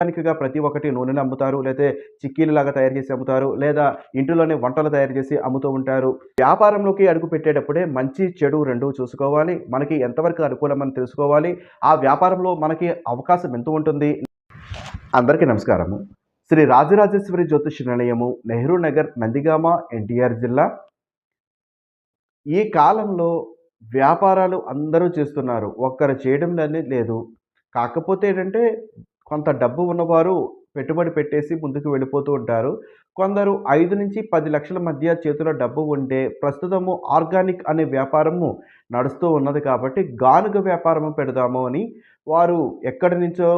దానికిగా ప్రతి ఒక్కటి నూనెలు అమ్ముతారు లేదా చిక్కీలులాగా తయారు చేసి అమ్ముతారు లేదా ఇంటిలోనే వంటలు తయారు చేసి అమ్ముతూ ఉంటారు. వ్యాపారంలోకి అడుగు పెట్టేటప్పుడే మంచి చెడు రెండు చూసుకోవాలి. మనకి ఎంతవరకు అనుకూలమని తెలుసుకోవాలి. ఆ వ్యాపారంలో మనకి అవకాశం ఎంత ఉంటుంది. అందరికీ నమస్కారము. శ్రీ రాజరాజేశ్వరి జ్యోతిష్ నిలయము నెహ్రూ నగర్ నందిగామ ఎన్టీఆర్ జిల్లా. ఈ కాలంలో వ్యాపారాలు అందరూ చేస్తున్నారు. ఒక్కరు చేయడం లేదు. కాకపోతే ఏంటంటే కొంత డబ్బు ఉన్నవారు పెట్టుబడి పెట్టేసి ముందుకు వెళ్ళిపోతూ ఉంటారు. కొందరు ఐదు నుంచి పది లక్షల మధ్య చేతిలో డబ్బు ఉంటే ప్రస్తుతము ఆర్గానిక్ అనే వ్యాపారము నడుస్తూ ఉన్నది కాబట్టి గానుగ వ్యాపారము పెడదాము అని వారు ఎక్కడి నుంచో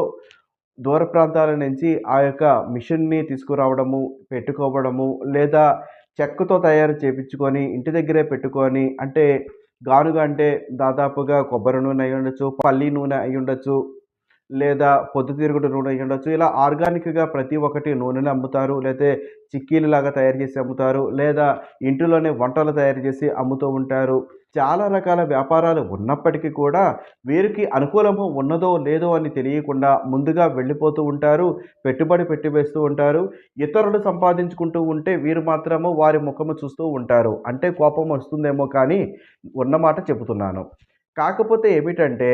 దూర ప్రాంతాల నుంచి ఆ యొక్క మిషన్ని తీసుకురావడము పెట్టుకోవడము లేదా చెక్కతో తయారు చేపించుకొని ఇంటి దగ్గరే పెట్టుకొని అంటే గానుగ అంటే దాదాపుగా కొబ్బరి నూనె అయి ఉండొచ్చు పల్లి నూనె అయి ఉండొచ్చు లేదా పొద్దుతిరుగుడు నూనె అయి ఉండొచ్చు. ఇలా ఆర్గానిక్గా ప్రతి ఒక్కటి నూనెలు అమ్ముతారు. లేదా చిక్కీలులాగా తయారు చేసి అమ్ముతారు. లేదా ఇంటిలోనే వంటలు తయారు చేసి అమ్ముతూ ఉంటారు. చాలా రకాల వ్యాపారాలు ఉన్నప్పటికీ కూడా వీరికి అనుకూలము ఉన్నదో లేదో అని తెలియకుండా ముందుగా వెళ్ళిపోతూ ఉంటారు. పెట్టుబడి పెట్టి వేస్తూ ఉంటారు. ఇతరులు సంపాదించుకుంటూ ఉంటే వీరు మాత్రము వారి ముఖము చూస్తూ ఉంటారు. అంటే కోపం వస్తుందేమో కానీ ఉన్నమాట చెబుతున్నాను. కాకపోతే ఏమిటంటే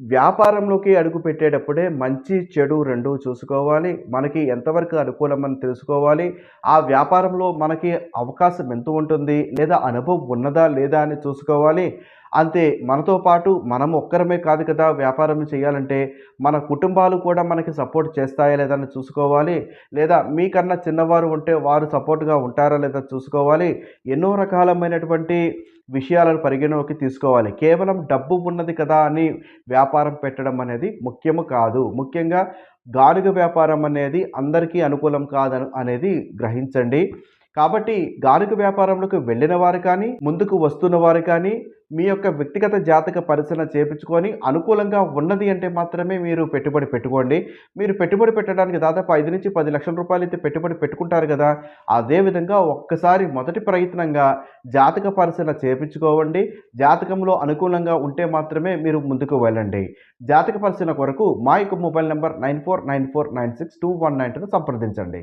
వ్యాపారంలోకి అడుగు పెట్టేటప్పుడే మంచి చెడు రెండు చూసుకోవాలి. మనకి ఎంతవరకు అనుకూలమని తెలుసుకోవాలి. ఆ వ్యాపారంలో మనకి అవకాశం ఎంత ఉంటుంది? లేదా అనుభవం ఉన్నదా? లేదా అని చూసుకోవాలి. అంతే మనతో పాటు మనం ఒక్కరమే కాదు కదా వ్యాపారం చేయాలంటే మన కుటుంబాలు కూడా మనకి సపోర్ట్ చేస్తాయా లేదా అని చూసుకోవాలి. లేదా మీకన్నా చిన్నవారు ఉంటే వారు సపోర్ట్గా ఉంటారా లేదా చూసుకోవాలి. ఎన్నో రకాలమైనటువంటి విషయాలను పరిగణలోకి తీసుకోవాలి. కేవలం డబ్బు ఉన్నది కదా అని వ్యా వ్యాపారం పెట్టడం అనేది ముఖ్యము కాదు. ముఖ్యంగా గానుగ వ్యాపారం అనేది అందరికీ అనుకూలం కాదు అనేది గ్రహించండి. కాబట్టి గానుగ వ్యాపారంలోకి వెళ్ళిన వారు కానీ ముందుకు వస్తున్న వారు కానీ మీ యొక్క వ్యక్తిగత జాతక పరిశీలన చేపించుకొని అనుకూలంగా ఉన్నది అంటే మాత్రమే మీరు పెట్టుబడి పెట్టుకోండి. మీరు పెట్టుబడి పెట్టడానికి దాదాపు ఐదు నుంచి పది లక్షల రూపాయలు అయితే పెట్టుబడి పెట్టుకుంటారు కదా. అదేవిధంగా ఒక్కసారి మొదటి ప్రయత్నంగా జాతక పరిశీలన చేపించుకోవండి. జాతకంలో అనుకూలంగా ఉంటే మాత్రమే మీరు ముందుకు వెళ్ళండి. జాతక పరిశీలన కొరకు మా యొక్క mobile number nine four nine four nine six two one nine సంప్రదించండి.